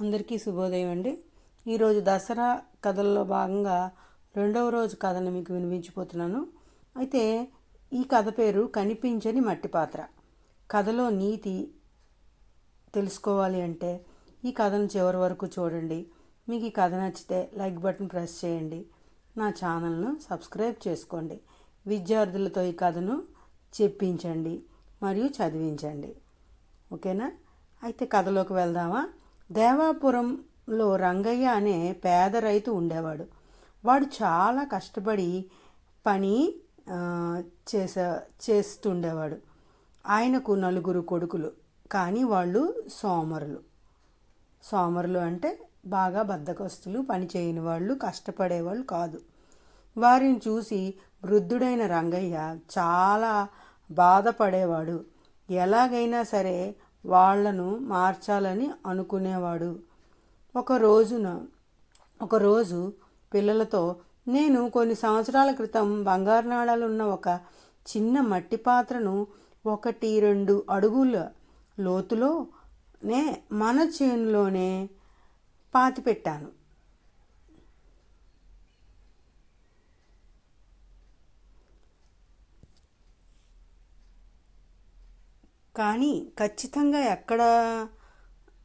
అందరికీ శుభోదయం అండి. ఈరోజు దసరా కథల్లో భాగంగా రెండవ రోజు కథను మీకు వినిపించిపోతున్నాను. అయితే ఈ కథ పేరు కనిపించని మట్టి పాత్ర. కథలో నీతి తెలుసుకోవాలి అంటే ఈ కథను చివరి వరకు చూడండి. మీకు ఈ కథ నచ్చితే లైక్ బటన్ ప్రెస్ చేయండి. నా ఛానల్ను సబ్స్క్రైబ్ చేసుకోండి. విద్యార్థులతో ఈ కథను చెప్పించండి మరియు చదివించండి. ఓకేనా? అయితే కథలోకి వెళ్దామా? దేవాపురంలో రంగయ్య అనే పేద రైతు ఉండేవాడు. వాడు చాలా కష్టపడి పని చేసే చేస్తుండేవాడు. ఆయనకు నలుగురు కొడుకులు కానీ వాళ్ళు సోమరులు. సోమరులు అంటే బాగా బద్దకస్తులు పని చేయని వాళ్ళు కష్టపడేవాళ్ళు కాదు. వారిని చూసి వృద్ధుడైన రంగయ్య చాలా బాధపడేవాడు. ఎలాగైనా సరే వాళ్ళను మార్చాలని అనుకునేవాడు. ఒక రోజున ఒకరోజు పిల్లలతో నేను కొన్ని సంవత్సరాల క్రితం బంగారు నాణాలు ఉన్న ఒక చిన్న మట్టి పాత్రను ఒకటి రెండు అడుగుల లోతులోనే మన చేనులోనే పాతిపెట్టాను. కానీ ఖచ్చితంగా ఎక్కడ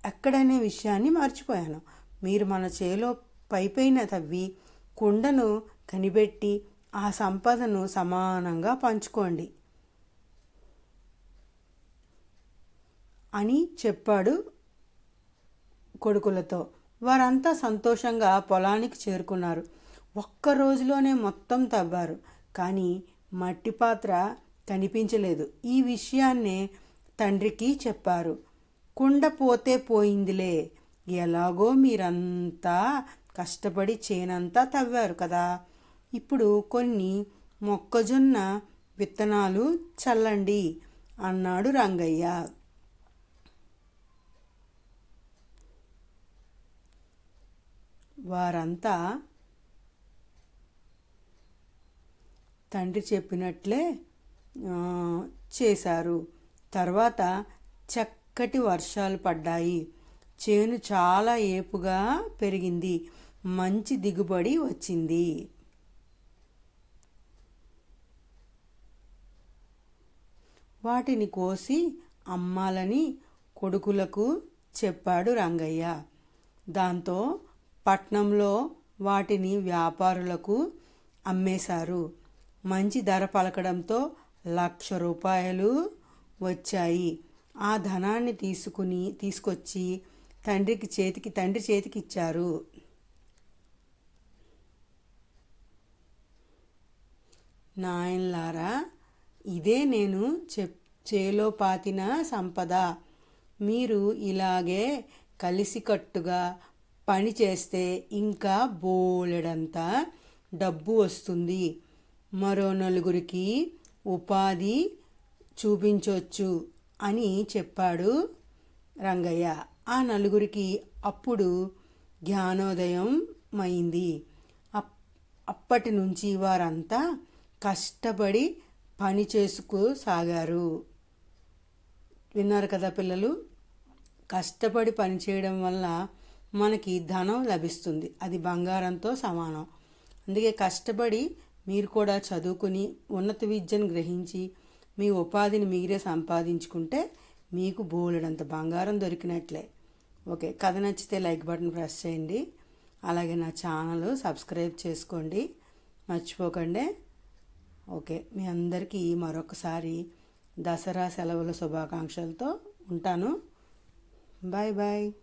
ఎక్కడనే విషయాన్ని మర్చిపోయాను. మీరు మన చేలో పైపైన తవ్వి కుండను కనిపెట్టి ఆ సంపదను సమానంగా పంచుకోండి. అని చెప్పాడు కొడుకులతో. వారంతా సంతోషంగా పొలానికి చేరుకున్నారు. ఒక్క రోజులోనే మొత్తం తవ్వారు. కానీ మట్టి పాత్ర కనిపించలేదు. ఈ విషయాన్నే తండ్రికి చెప్పారు. కుండ పోతే పోయిందిలే. ఎలాగో మీరంతా కష్టపడి చేనంతా తవ్వారు కదా. ఇప్పుడు కొన్ని మొక్కజొన్న విత్తనాలు చల్లండి అన్నాడు రంగయ్య. వారంతా తండ్రి చెప్పినట్లే చేశారు. తర్వాత చక్కటి వర్షాలు పడ్డాయి. చేను చాలా ఏపుగా పెరిగింది. మంచి దిగుబడి వచ్చింది. వాటిని కోసి అమ్మాలని కొడుకులకు చెప్పాడు రంగయ్య. దాంతో పట్నంలో వాటిని వ్యాపారులకు అమ్మేశారు. మంచి ధర పలకడంతో లక్ష రూపాయలు వచ్చాయి. ఆ ధనాన్ని తీసుకుని తీసుకొచ్చి తండ్రికి చేతికి తండ్రి చేతికి ఇచ్చారు. నాయన్లారా ఇదే నేను చెప్ చేలో పాతిన సంపద. మీరు ఇలాగే కలిసికట్టుగా పని చేస్తే ఇంకా బోలెడంత డబ్బు వస్తుంది. మరో నలుగురికి ఉపాధి చూపించవచ్చు అని చెప్పాడు రంగయ్య. ఆ నలుగురికి అప్పుడు జ్ఞానోదయం అయింది. అప్- అప్పటి నుంచి వారంతా కష్టపడి పని చేసుకోసాగారు. విన్నారు కదా పిల్లలు? కష్టపడి పని చేయడం వల్ల మనకి ధనం లభిస్తుంది. అది బంగారంతో సమానం. అందుకే కష్టపడి మీరు కూడా చదువుకుని ఉన్నత విద్యను గ్రహించి మీ ఉపాధిని మీరే సంపాదించుకుంటే మీకు బోలెడంత బంగారం దొరికినట్లే. ఓకే కథ నచ్చితే లైక్ బటన్ ప్రెస్ చేయండి. అలాగే నా ఛానల్ సబ్స్క్రైబ్ చేసుకోండి. మర్చిపోకండి. ఓకే మీ అందరికీ మరొకసారి దసరా సెలవుల శుభాకాంక్షలతో ఉంటాను. Bye bye.